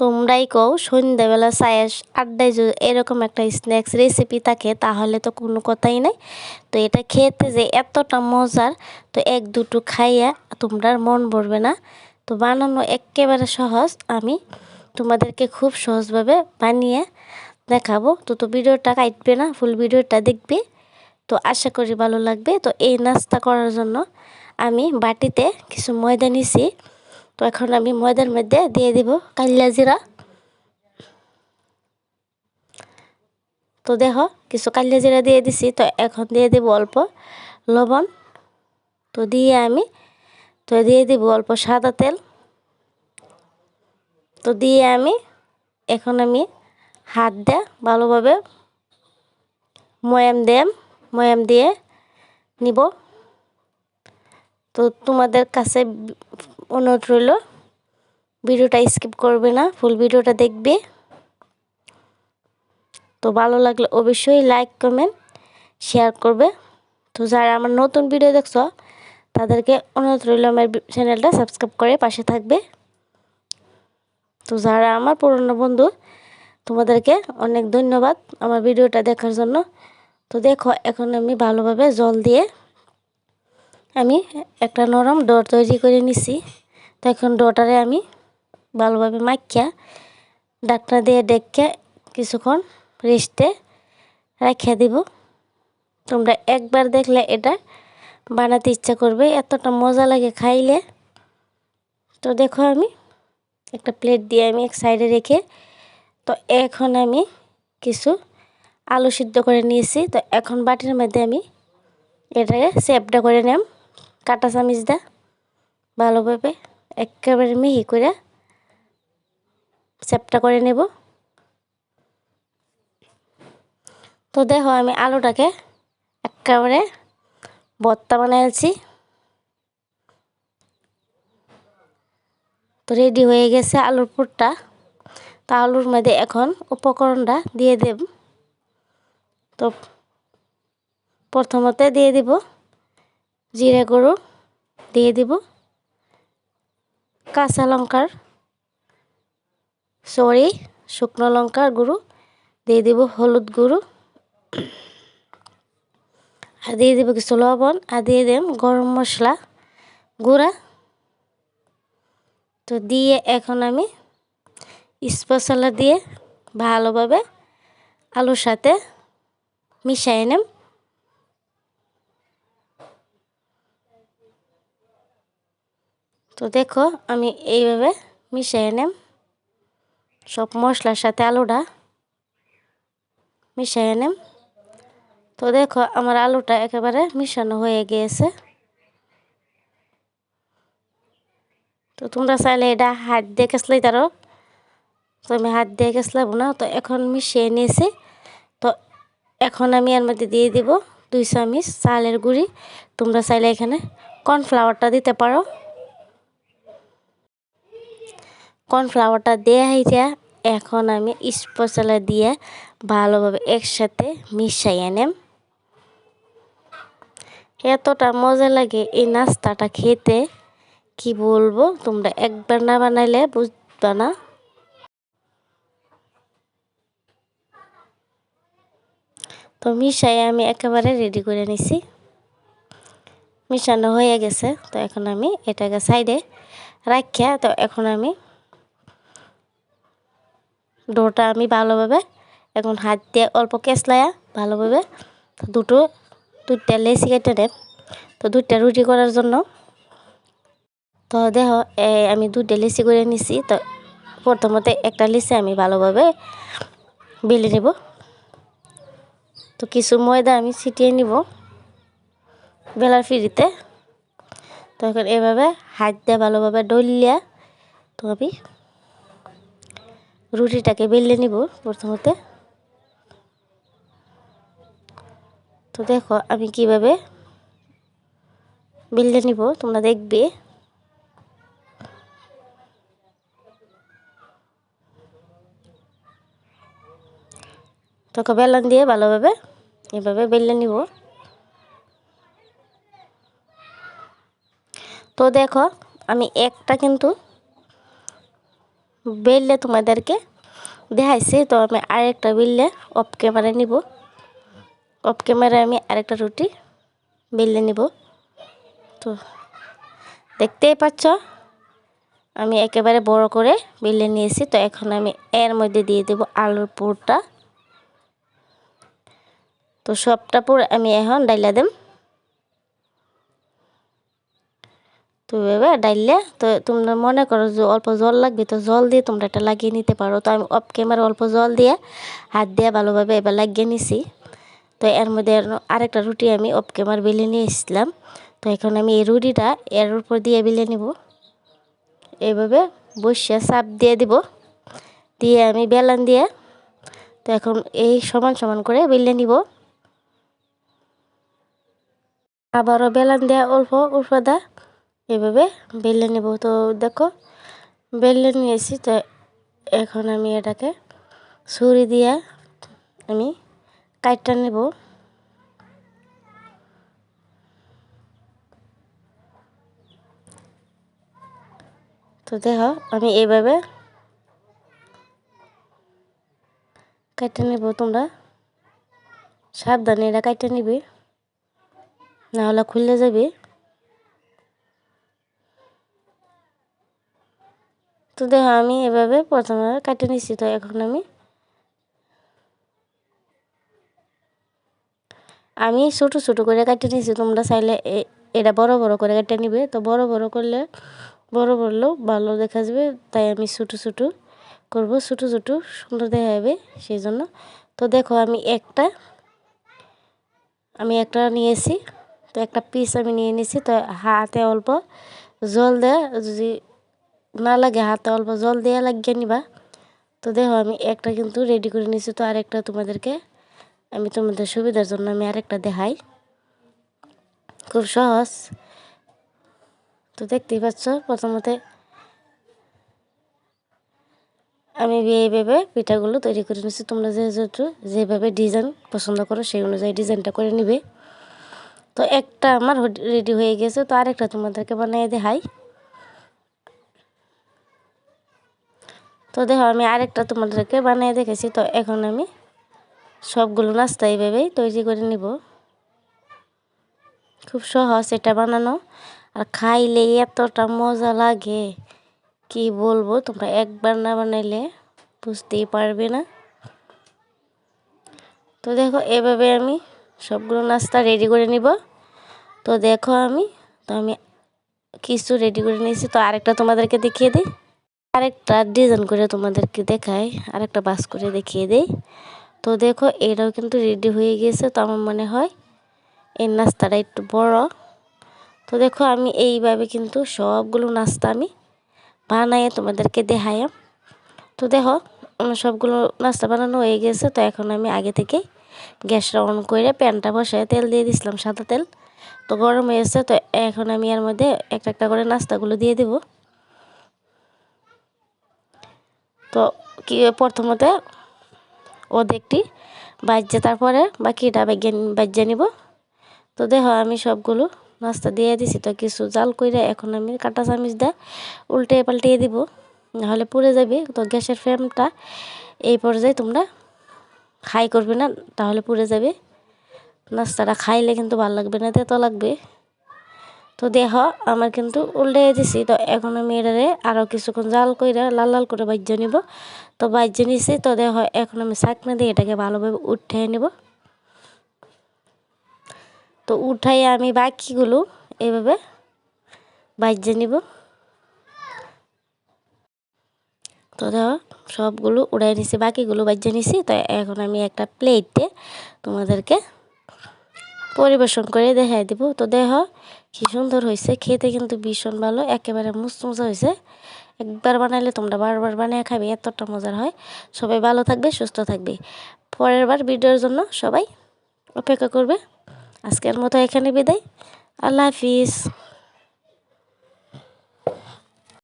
তোমরাই কও, সন্ধ্যাবেলা চায়ের আড্ডায় যদি এরকম একটা স্ন্যাক্স রেসিপি থাকে, তাহলে তো কোনো কথাই নাই। তো এটা খেতে যে এতটা মজার, তো এক দুটো খাইয়া তোমরা মন ভরবে না। তো বানানো একেবারে সহজ, আমি তোমাদেরকে খুব সহজভাবে বানিয়ে দেখাবো। তো তো ভিডিওটা কাটবে না ফুল ভিডিওটা দেখবে। তো আশা করি ভালো লাগবে। তো এই নাস্তা করার জন্য আমি বাটিতে কিছু ময়দা নিছি। তো এখন আমি ময়দার মধ্যে দিয়ে দিব কাল্লা জিরা। তো দেখো, কিছু কাল্লা জিরা দিয়ে দিছি, তো এখন দিয়ে দেব অল্প লবণ। তো দিয়ে আমি, তো দিয়ে দিব অল্প সাদা তেল। তো দিয়ে আমি, এখন আমি হাত দিয়ে ভালোভাবে ময়াম দেম, ময়াম দিয়ে নিব। তো তোমাদের কাছে অনুরোধ রইল। ভিডিওটা স্কিপ করবে না ফুল ভিডিওটা দেখবে। তো ভালো লাগলে অবশ্যই লাইক কমেন্ট শেয়ার করবে। তো যারা আমার নতুন ভিডিও দেখছ, তাদেরকে অনুরোধ রইল আমার চ্যানেলটা সাবস্ক্রাইব করে পাশে থাকবে। তো যারা আমার পুরনো বন্ধু, তোমাদেরকে অনেক ধন্যবাদ আমার ভিডিওটা দেখার জন্য। তো দেখো, এখন আমি ভালোভাবে জল দিয়ে আমি একটা নরম ডোর তৈরি করে নিছি। তো এখন ডোটারে আমি ভালোভাবে মাখিয়া ডাকনা দিয়ে ডেকে কিছুক্ষণ রেস্টে রেখে দিব। তোমরা একবার দেখলে এটা বানাতে ইচ্ছা করবে, এতটা মজা লাগে খাইলে। তো দেখো আমি একটা প্লেট দিয়ে আমি এক সাইডে রেখে, তো এখন আমি কিছু আলু সিদ্ধ করে নিয়েছি। তো এখন বাটির মধ্যে আমি এটাকে সেপটা করে নিলাম কাটা চামিচ দা ভালোভাবে একেবারে মিহি করে সেপটা করে নেব। তো দেখো আমি আলুটাকে একেবারে ভর্তা বানিয়েছি তো রেডি হয়ে গেছে আলুর পুরটা। তো আলুর মধ্যে এখন উপকরণটা দিয়ে দেব। তো প্রথমতে দিয়ে দিব। জিরে গুঁড়ো দিয়ে দিব। কাঁচা লঙ্কার, সরি, শুকনো লঙ্কার গুঁড়ো দিয়ে দিব, হলুদ গুঁড়ো। আর দিয়ে দিব কিছু লবণ আর দিয়ে দেব গরম মশলা গুঁড়া। তো দিয়ে এখন আমি স্পেশালা দিয়ে ভালোভাবে আলুর সাথে মিশাই নেব তো দেখো, আমি এইভাবে মিশিয়ে নেম। সব মশলার সাথে আলুটা মিশিয়ে নেম। তো দেখো, আমার আলুটা একেবারে মিশানো হয়ে গিয়েছে। তো তোমরা চাইলে এটা হাত দিয়ে কেসলাই তারও তো আমি হাত দিয়ে কেসলাবো না। তো এখন মিশিয়ে নিয়েছি। তো এখন আমি এর মধ্যে দিয়ে দিব দুই চামিচ চালের গুঁড়ি। তোমরা চাইলে এখানে কর্নফ্লাওয়ারটা দিতে পারো। কর্নফ্লাওয়ারটা দেওয়া হয়েছে, এখন আমি স্পেশালা দিয়ে ভালোভাবে একসাথে মিশাইয়ে নেম এতটা মজা লাগে এই নাস্তাটা খেতে। কি বলব, তোমরা একবার না বানাইলে বুঝবা না। তো মিশাই আমি একেবারে রেডি করে নিছি। মিশানো হয়ে গেছে, তো এখন আমি এটাকে সাইডে রাখিয়া, তো এখন আমি ডোটা আমি ভালোভাবে এখন হাত দিয়ে অল্প কেসলায়া ভালোভাবে দুটো, দুইটা লেসি কেটে নেব। তো দুইটা রুটি করার জন্য। তো দেহ আমি দুইটা লেসি করে নিছি। তো প্রথমতে একটা লেসি আমি ভালোভাবে বেলে নেব। তো কিছু ময়দা আমি ছিটিয়ে নিব বেলার ফিরিতে। তখন এভাবে হাত দিয়ে ভালোভাবে ডলিয়া তো আমি রুটিটাকে বেলে নিব প্রথমতে। তো দেখো আমি কীভাবে বেলে নিব, তোমরা দেখবে। তোকে বেলন দিয়ে ভালোভাবে এভাবে বেলে নিব। তো দেখো আমি একটা কিন্তু বেললে তোমাদেরকে দেখাইছি, তো আমি আরেকটা বেললে অফ ক্যামেরা নিব। অফ ক্যামেরায় আমি আরেকটা রুটি বেললে নিব। তো দেখতেই পাচ্ছ, আমি একেবারে বড় করে বেলে নিয়েছি, তো এখন আমি এর মধ্যে দিয়ে দেব আলুর পুরটা। তো সবটা পুর আমি এখন ডাইলা দেব তো এভাবে ডাইলে তো তোমরা মনে করো যে অল্প জল লাগবে, তো জল দিয়ে তোমরা এটা লাগিয়ে নিতে পারো। তো আমি অফ ক্যামেরা অল্প জল দিয়ে হাত দিয়ে ভালোভাবে এবার লাগিয়ে নিছি। তো এর মধ্যে আরেকটা রুটি আমি অফ ক্যামেরা বেলে নিয়ে এসেছিলাম। তো এখন আমি এই রুটিটা এর উপর দিয়ে বেলে নিব। এইভাবে বসে চাপ দিয়ে দিব। দিয়ে আমি বেলান দিয়ে তো এখন এই সমান সমান করে বেলে নিব। আবারও বেলান দেওয়া অল্প অল্প দা এভাবে বেলে নেব। তো দেখো, বেলে নিয়েছি তো এখন আমি এটাকে ছুরি দিয়ে আমি কাটটা নেব। তো দেখো, আমি এইভাবে কাটতে নেব। তোমরা সাবধানে এটা কাটতে নিবে, নাহলে খুলে যাবে। তো দেখো আমি এভাবে প্রথমে কাটে নিচ্ছি তো, এখন আমি আমি ছোটো ছোটো করে কাটে নিয়েছি তোমরা চাইলে এটা বড় বড় করে কেটে নিবে। তো বড় বড় করলে, বড় বড়লেও ভালো দেখা যাবে, তাই আমি ছোটো ছোটো করব, ছোটো ছোটো সুন্দর দেখা যাবে সেই জন্য তো দেখো, আমি একটা আমি একটা নিয়েছি, তো একটা পিস আমি নিয়ে নিয়েছি তো হাতে অল্প জল দেয়, যদি না লাগে, হাতে অল্প জল দিয়ে লাগিয়ে নিবা। তো দেখো, আমি একটা কিন্তু রেডি করে নিয়েছি তো আরেকটা তোমাদেরকে আমি তোমাদের সুবিধার জন্য আমি আরেকটা দেখাই। খুব সহজ। তো দেখতেই পাচ্ছ, প্রথমতে আমি এইভাবে পিঠাগুলো তৈরি করে নিচ্ছি তোমরা যেহেতু যেভাবে ডিজাইন পছন্দ করো, সেই অনুযায়ী ডিজাইনটা করে নিবে। তো একটা আমার রেডি হয়ে গেছে। তো আরেকটা তোমাদেরকে বানিয়ে দেখাই। তো দেখো আমি আরেকটা তোমাদেরকে বানিয়ে দেখেছি, তো এখন আমি সবগুলো নাস্তা এইভাবেই তৈরি করে নিব। খুব সহজ এটা বানানো। আর খাইলে এতটা মজা লাগে, কি বলব তোমরা একবার না বানাইলে বুঝতেই পারবে না। তো দেখো এভাবে আমি সবগুলো নাস্তা রেডি করে নিব। তো দেখো আমি, তো আমি কিছু রেডি করে নিয়েছি, তো আরেকটা তোমাদেরকে দেখিয়ে দিই। আরেকটা ডিজাইন করে তোমাদেরকে দেখাই, আরেকটা বাস করে দেখিয়ে দেই। তো দেখো, এটাও কিন্তু রেডি হয়ে গেছে, তো আমার মনে হয় এই নাস্তাটা একটু বড়। তো দেখো, আমি এইভাবে কিন্তু সবগুলো নাস্তা আমি বানাইয়ে তোমাদেরকে দেখাইম তো দেখো সবগুলো নাস্তা বানানো হয়ে গেছে, তো এখন আমি আগে থেকে গ্যাসটা অন করে প্যানটা বসায় তেল দিয়ে দিছিলাম, সাদা তেল। তো গরম হয়েছে, তো এখন আমি এর মধ্যে একটা একটা করে নাস্তাগুলো দিয়ে দেব। তো কি প্রথমতে দেখটি, বাজ্যে, তারপরে বাকিটা বাজ্যে নিব। তো দেখো আমি সবগুলো নাস্তা দিয়ে দিছি, তো কিছু জাল করে এখন আমি কাটা চামিচ দিয়ে উল্টে পাল্টিয়ে দিব, নাহলে পুড়ে যাবে। তো গ্যাসের ফ্লেমটা এই পর্যায়ে তোমরা হাই করবে না, তাহলে পুড়ে যাবে। নাস্তাটা খাইলে কিন্তু ভালো লাগবে না, তেতো লাগবে। তো দেহ আমার কিন্তু উল্টে দিছি। তো এখন আমি এটারে আরও কিছুক্ষণ জাল করে লাল লাল করে বাজ্য নিব। তো বাজ্য নিছি, তো দেহ এখন আমি শাকনা দিয়ে এটাকে ভালোভাবে উঠে নেব। তো উঠাই আমি বাকিগুলো এভাবে বাজ্যে নিব। তো দেখো সবগুলো উড়াই নিছি, বাকিগুলো বাজ্যে নিছি। তো এখন আমি একটা প্লেটে তোমাদেরকে পরিবেশন করে দেখাই দিব। তো দেহ কি সুন্দর হয়েছে খেতে কিন্তু ভীষণ ভালো, একেবারে মুসমুসা হয়েছে একবার বানাইলে তোমরা বারবার বানিয়ে খাবে এতটা মজার হয়। সবাই ভালো থাকবে, সুস্থ থাকবে। পরের বার ভিডিওর জন্য সবাই অপেক্ষা করবে। আজকের মতো এখানে বিদায়। আল্লাহ হাফিজ।